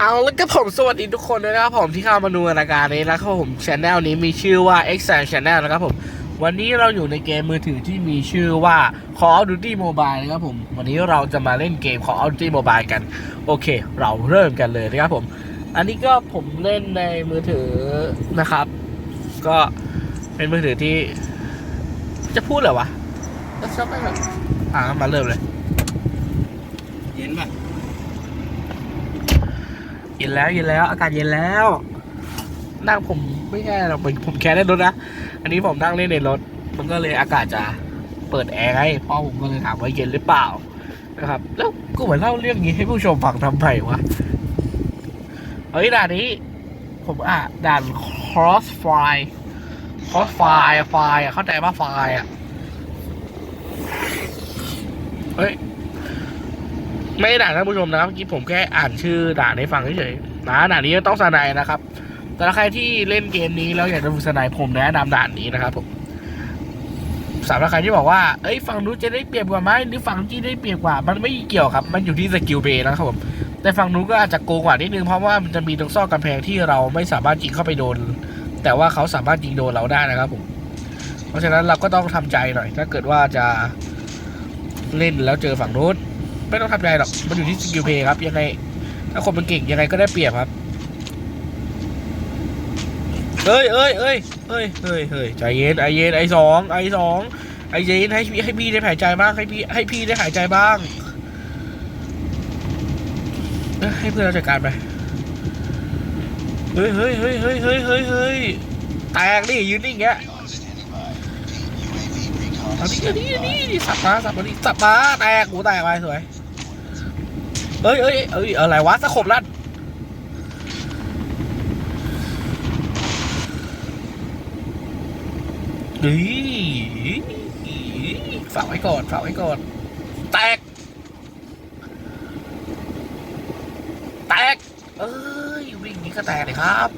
เอาแล้วก็ผมสวัสดีทุกคนด้วยนะครับผมที่เข้ามาดูรายการนี้นะครับผมช anel นี้มีชื่อว่า X a n Channel นะครับผม วันนี้เราอยู่ในเกมมือถือที่มีชื่อว่า Call of Duty Mobile นะครับผม วันนี้เราจะมาเล่นเกม Call of Duty Mobile กัน โอเค เราเริ่มกันเลยนะครับผม อันนี้ก็ผมเล่นในมือถือนะครับ ก็เป็นมือถือที่ จะพูดเหรอวะก็ชอบไปแบบอ่ามาเริ่มเลย เย็นป่ะ เย็นแล้วเย็นแล้ว อากาศเย็นแล้วนั่งผมไม่ใช่หรอกผมผมแค่ได้รถนะ อันนี้ผมนั่งเล่นในรถ มันก็เลยอากาศจะเปิดแอร์ไงพ่อผมก็เลยถามว่าเย็นหรือเปล่านะครับ แล้วกูเหมือนเล่าเรื่องนี้ให้ผู้ชมฟังทำไมวะเฮ้ยด่านนี้ ผมอะด่าน cross fire cross fire fire เข้าใจป่ะ fire อะเฮ้ย ไม่ได้ด่าท่านผู้ชมนะครับเมื่อกี้ผมแค่อ่านชื่อด่าให้ฟังเฉยๆนะด่านนี้ต้องสนายนะครับแต่ถ้าใครที่เล่นเกมนี้แล้วอยากจะฝึกสนายผมแนะนำด่านนี้นะครับผมสำหรับใครที่บอกว่า เอ้ยฝั่งนู้นจะได้เปรียบกว่าไหมหรือฝั่งที่ได้เปรียบกว่า มันไม่เกี่ยวครับ มันอยู่ที่สกิลเบย์นะครับผม แต่ฝั่งนู้นก็อาจจะโกงกว่านิดนึง เพราะว่ามันจะมีตรงซอกกำแพงที่เราไม่สามารถยิงเข้าไปโดน แต่ว่าเขาสามารถยิงโดนเราได้นะครับผม เพราะฉะนั้นเราก็ต้องทำใจหน่อย ถ้าเกิดว่าจะเล่นแล้วเจอฝั่งนู้น ไม่ต้องทำใจหรอก มันอยู่ที่สกิลเพย์ครับ ยังไง ถ้าคนมันเก่งยังไงก็ได้เปรียบครับ เอ้ยเอ้ยเอ้ยเอ้ยเอ้ยเอ้ยใจเย็นไอเย็นไอสองไอสองไอเย็นให้พี่ให้พี่ได้หายใจบ้างให้พี่ให้พี่ได้หายใจบ้างให้เพื่อนเราจัดการไป เฮ้ยเฮ้ยเฮ้ยเฮ้ยเฮ้ยเฮ้ยเฮ้ยแตกดิยืนนิ่งอย่างเงี้ยเอาดิเอาดิเอาดิสับมาสับมาดิสับมาแตกหูแตกไปสวย เอ้ยเอ้ยเอ้ยอะไรวะสะขบลั่นเฮ้ยฝากไว้ก่อนฝากไว้ก่อน แตก แตก เอ้ยวิ่งนี้ก็แตกเลยครับ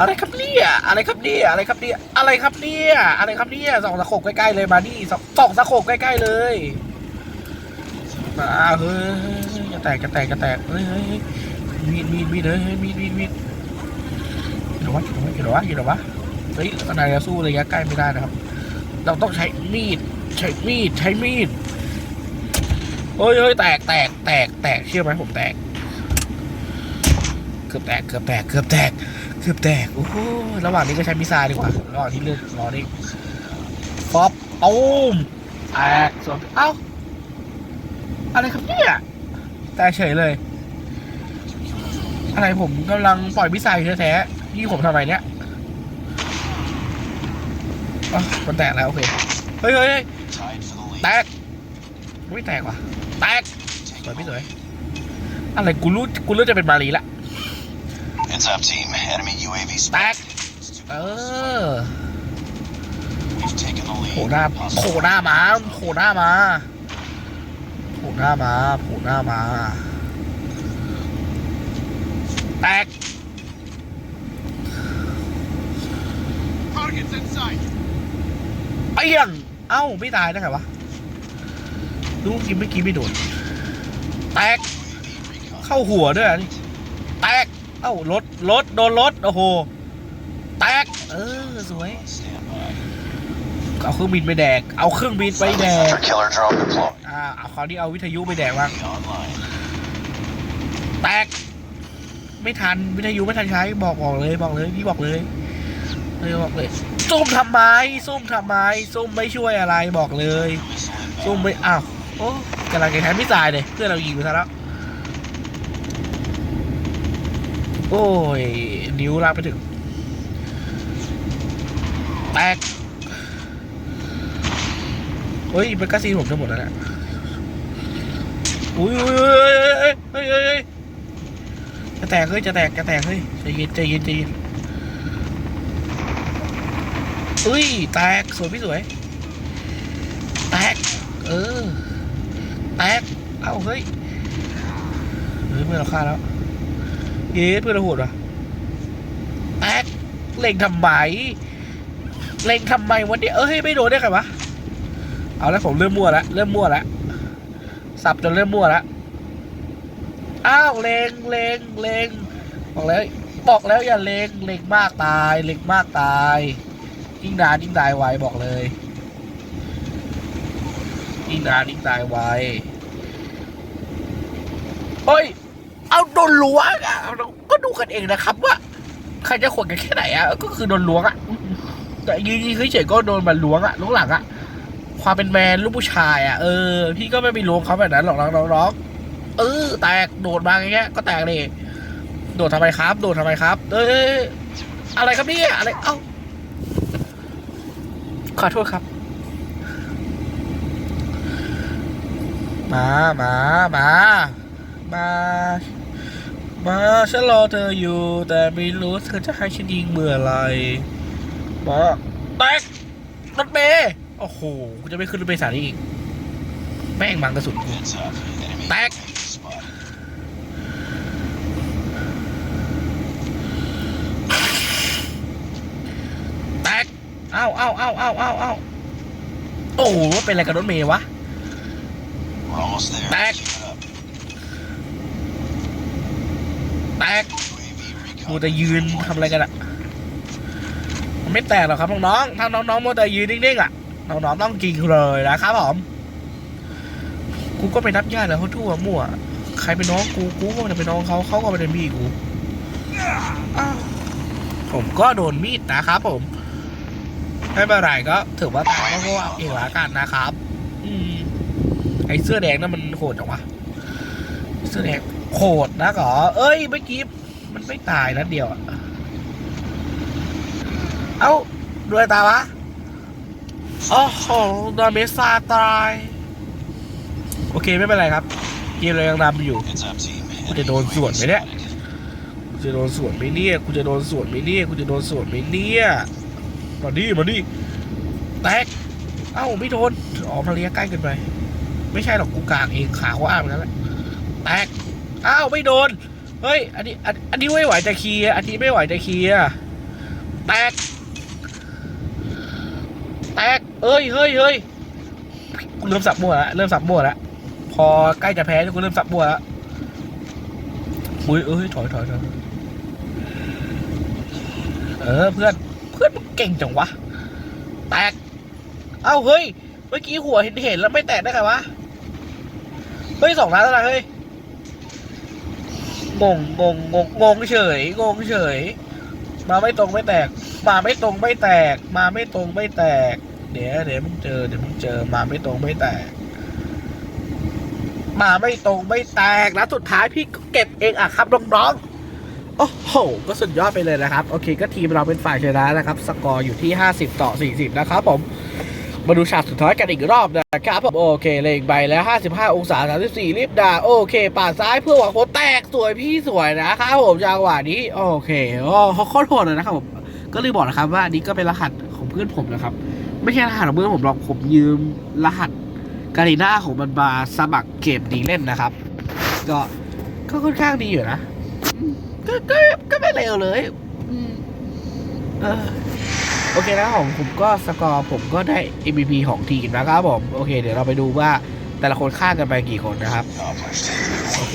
อะไรครับเนี่ยอะไรครับเนี่ยอะไรครับเนี่ยอะไรครับเนี่ยอะไรครับเนี่ยสองสะโขบใกล้ๆเลยมานี่สองสองสะโขบใกล้ๆเลย มาเฮ้ยจะแตกจะแตกจะแตกเฮ้ยเฮ้ยเฮ้ยมีดมีดมีดเฮ้ยมีดมีดมีดอยู่หรอวะอยู่หรอวะอยู่หรอวะเฮ้ยขนาดจะสู้ระยะใกล้ไม่ได้นะครับ เราต้องใช้มีด ใช้มีดใช้มีดเฮ้ยเฮ้ยแตกแตกแตกแตกเชื่อไหมผมแตก เกือบแตกเกือบแตกเกือบแตกเกือบแตกโอ้โหระหว่างนี้ก็ใช้มิซล์ดีกว่าระหว่างที่เลือกรอนี่ฟอปตูมแตกสวนเอ้า อะไรครับเนี่ยแต่เฉยเลย อะไรผมกำลังปล่อยมิสไซล์แท้ๆนี่ผมทำไมเนี่ยอ๋อมันแตกแล้วโอเคเฮ้ยเฮ้ยเฮ้ยแตกไม่แตกว่ะ แตกสวยไม่สวยอะไรกูรู้กูรู้จะเป็นมารีละ Heads up, team. Enemy UAV แตก spotted. เออ We've taken the โผล่ lead. หน้าโผล่หน้ามาโผล่หน้ามาโผล่หน้ามาโผล่หน้ามาแตก Targets in sight. เปี้ยงเอ้า ไม่ตายได้ไงวะรู้กินเมื่อกี้ไม่โดน แตก เข้าหัวด้วยอันนี่ แตก เอ้ารถรถโดนรถโอ้โห แตก เออ สวย Stand by. เอาเครื่องบินไปแดก เอาเครื่องบินไปแดก Hunter killer drone deployed. อ่าเอาคราวนี้เอาวิทยุไปแดกบ้าง Online. แตก ไม่ทันวิทยุไม่ทันใช้บอกบอกเลยบอกเลยพี่บอกเลยเลยบอกเลยซุ่มทำไมซุ่มทำไมซุ่มไม่ช่วยอะไรบอกเลยซุ่มไม่อ้าวโอ้กำลังจะใช้มิสไซล์เลยเพื่อนเรายิงไปซะแล้วโอ้ย นิ้วลากไปถึง แตก เฮ้ยเป็นกาซีนผมจะหมดแล้วเนะอุ้ยอุ้ยเฮ้ยเฮ้ยเฮ้ยจะแตกเฮ้ยจะแตกจะแตกเฮ้ยใจเย็นใจเย็นใจเย็นอุ้ยแตกสวยพี่สวยแตกเออแตกเอ้าเฮ้ยเฮ้ยเพื่อนเราฆ่าแล้วเย้เพื่อนเราโหดว่ะแตกเล็งทำไมเล็งทำไมวันนี้เอ้ยไม่โดนได้ไงวะ เอาแล้วผมเริ่มมั่วแล้วเริ่มมั่วแล้วสับจนเริ่มมั่วแล้วอ้าวเลงเลงเลงบอกแล้วบอกแล้วอย่าเลงเลงมากตายเลงมากตายยิ่งนานยิ่งตายไวบอกเลยยิ่งนานยิ่งตายไวเฮ้ยเอาโดนล้วงอะก็ดูกันเองนะครับว่าใครจะขวดกันแค่ไหนอะก็คือโดนล้วงอะแต่ยืนๆเฉยๆก็โดนมันล้วงอะล้วงหลังอะ ความเป็นแมนลูกผู้ชายอะเออพี่ก็ไม่ไปล้วงเขาแบบนั้นหรอกน้องๆเออแตกโดดมาอย่างเงี้ยก็แตกเลยโดดทำไมครับ โดดทำไมครับ เอ้ยอะไรครับเนี่ยอะไรเอ้าขอโทษครับ มามามามามาฉันรอเธออยู่ แต่ไม่รู้เธอจะให้ฉันยิงเมื่อไรมาแตก โอ้โห กูจะไม่ขึ้นรถเมย์สายนี้อีก แม่งบังกระสุนกู Heads up. Enemy Back. UAV spotted. แตกเอ้าเอ้าเอ้าเอ้าเอ้าเอ้าโอ้โหเป็นอะไรกับรถเมย์วะ We're almost there. Back. Keep it up. แตกมัว recon. แต่ยืนทำอะไรกันอะมันไม่แตกหรอกครับน้องๆถ้าน้องๆมัวแต่ยืนนิ่งๆอะ น้องๆต้องกินเลยนะครับผมกูก็ไปนับญาติแล้วเขาทั่วมั่ว ใครเป็นน้องกูกูก็เป็นน้องเขาเขาก็เป็นพี่กูผมก็โดนมีดนะครับผมไม่เป็นไรก็ถือว่าตายก็ว่าเองละกันนะครับ อืมไอเสื้อแดงนั่นมันโหดจังวะเสื้อแดงโหดนะเหรอเอ้ยเมื่อกี้มันไม่ตายนัดเดียวอะเอ้าด้วยตาวะ โอ้โหดาเมซาตาย โอเคไม่เป็นไรครับ เกมเรายังนำอยู่ Heads up, team. What Enemy they doing, UAV Stuart, man? spotted. กูจะโดนสวนไหมเนี่ยกูจะโดนสวนไหมเนี่ยกูจะโดนสวนไหมเนี่ยมาดิมาดิแตกเอ้าไม่โดนอ๋อมาเลียใกล้เกินไป ไม่ใช่หรอกกูกลางเองขาเขาอ้ามือนกันแหละแตกอ้าวไม่โดน เฮ้ย อันนี้ อันนี้ไม่ไหวจะเคลียอันนี้ไม่ไหวจะเคลียแตก แตก เอ้ย เฮ้ยเฮ้ยกูเริ่มสับบัวแล้วเริ่มสับบัวแล้วพอใกล้จะแพ้กูเริ่มสับบัวแล้วมุ้ยเอ้ย ถอยถอยถอยเออ เพื่อน เพื่อนเก่งจังวะ แตก เอ้า เฮ้ย เมื่อกี้หัวเห็นเห็นแล้วไม่แตกได้ไงวะ เฮ้ยสองล้านแล้วนะเฮ้ย งงงงงงงเฉย งงเฉย มาไม่ตรงไม่แตก มาไม่ตรงไม่แตก มาไม่ตรงไม่แตก เดี๋ยวเดี๋ยวมึงเจอเดี๋ยวมึงเจอมาไม่ตรงไม่แตก มาไม่ตรงไม่แตกแล้วสุดท้ายพี่ก็เก็บเองอะครับน้องๆโอ้โห ก็สุดยอดไปเลยนะครับ โอเค ก็ทีมเราเป็นฝ่ายชนะนะครับ สกอร์อยู่ที่ 50 ต่อ 40 นะครับผม มาดูฉากสุดท้ายกันอีกรอบนะครับผมโอเคเล็งไปแล้ว 55 องศา 34รีบดาโอเคปาดซ้ายเพื่อหวังผลแตกสวยพี่สวยนะครับผมจังหวะนี้โอเคโอ้เขาโคตรโหดเลยนะครับผมก็เลยบอกนะครับว่านี้ก็เป็นรหัสของเพื่อนผมนะครับ ไม่ใช่รหัสของเพื่อนผมหรอกผมยืมรหัสการีน่าของมันมาสมัครเกมนี้เล่นนะครับ ก็ก็ค่อนข้างดีอยู่นะก็ก็ก็ไม่เลวเลยอืมเออ โอเคนะครับผมผมก็สกอร์ผมก็ได้ MVP ของทีมนะครับผม โอเค เดี๋ยวเราไปดูว่าแต่ละคนฆ่ากันไปกี่คนนะครับ โอเค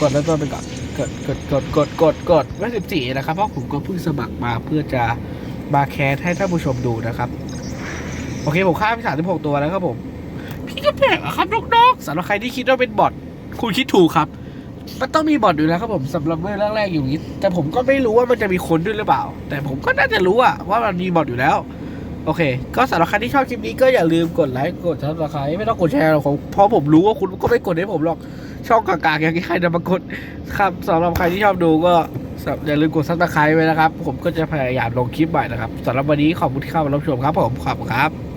กดเริ่มต้นไปก่อน กด กด กด กด กด กดไม่สิบสี่นะครับ เพราะผมก็เพิ่งสมัครมาเพื่อจะมาแคสให้ท่านผู้ชมดูนะครับ โอเค ผมฆ่าไปสามสิบหกตัวแล้วครับผม พี่ก็แปลกอะครับน้องๆสำหรับใครที่คิดว่าเป็นบอทคุณคิดถูกครับ มันต้องมีบอทอยู่แล้วครับผมสำหรับเมื่อแรกๆอยู่นี้ แต่ผมก็ไม่รู้ว่ามันจะมีคนด้วยหรือเปล่า แต่ผมก็น่าจะรู้อะว่ามันมีบอทอยู่แล้ว โอเค ก็สำหรับใครที่ชอบคลิปนี้ก็อย่าลืมกดไลค์กดซับสไครต์ไม่ต้องกดแชร์หรอกเพราะผมรู้ว่าคุณก็ไม่กดให้ผมหรอกช่องกากๆอย่างนี้ใครจะมากดครับสำหรับใครที่ชอบดูก็อย่าลืมกดซับสไครต์ไว้นะครับ ผมก็จะพยายามลงคลิปใหม่นะครับสำหรับวันนี้ขอบคุณที่เข้ามารับชมครับผมขอบคุณครับ